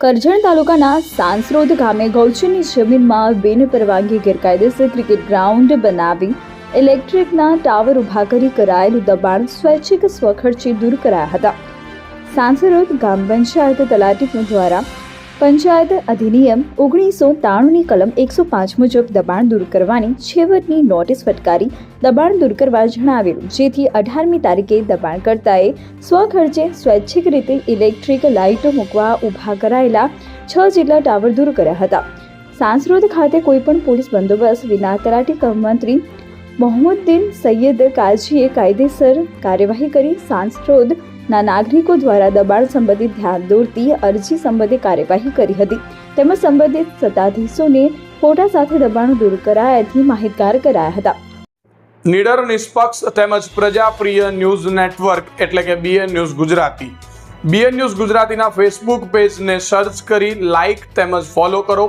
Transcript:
કરજણ તાલુકાના સાંસરોદ ગામે ગૌચરની જમીનમાં બિનપરવાનગી ગેરકાયદેસર ક્રિકેટ ગ્રાઉન્ડ બનાવી ઇલેક્ટ્રિકના ટાવર ઊભા કરી કરાયેલું દબાણ સ્વૈચ્છિક સ્વખર્ચે દૂર કરાયા હતા. સાંસરોદ ગામ પંચાયત તલાટી દ્વારા પંચાયત અધિનિયમ ઓગણીસો તાણુંની કલમ એકસો પાંચ મુજબ દબાણ દૂર કરવાની છેવટની નોટિસ ફટકારી દબાણ દૂર કરવા જણાવેલું, જેથી અઢારમી તારીખે દબાણકર્તાએ સ્વખર્ચે સ્વૈચ્છિક રીતે ઇલેક્ટ્રિક લાઇટો મૂકવા ઊભા કરાયેલા છ જેટલા ટાવર દૂર કર્યા હતા. સાંસરોદ ખાતે કોઈપણ પોલીસ બંદોબસ્ત વિના તલાટી મંત્રી મોહમ્મદીન સૈયદ કાજીએ કાયદેસર કાર્યવાહી કરી સાંસરોદના નાગરિકો દ્વારા દબાણ સંબંધિત ધ્યાન દોરતી અરજી સંબંધે કાર્યવાહી કરી હતી. તેમજ સંબંધિત સત્તાધીશોને ફોટા સાથે દબાણ દૂર કરાયાથી માહિતગાર કરાયા હતા. નિડર નિષ્પક્ષ તેમજ પ્રજાપ્રિય ન્યૂઝ નેટવર્ક એટલે કે BN news Gujarati. BN news ગુજરાતીના ફેસબુક પેજને સર્ચ કરી લાઇક તેમજ ફોલો કરો.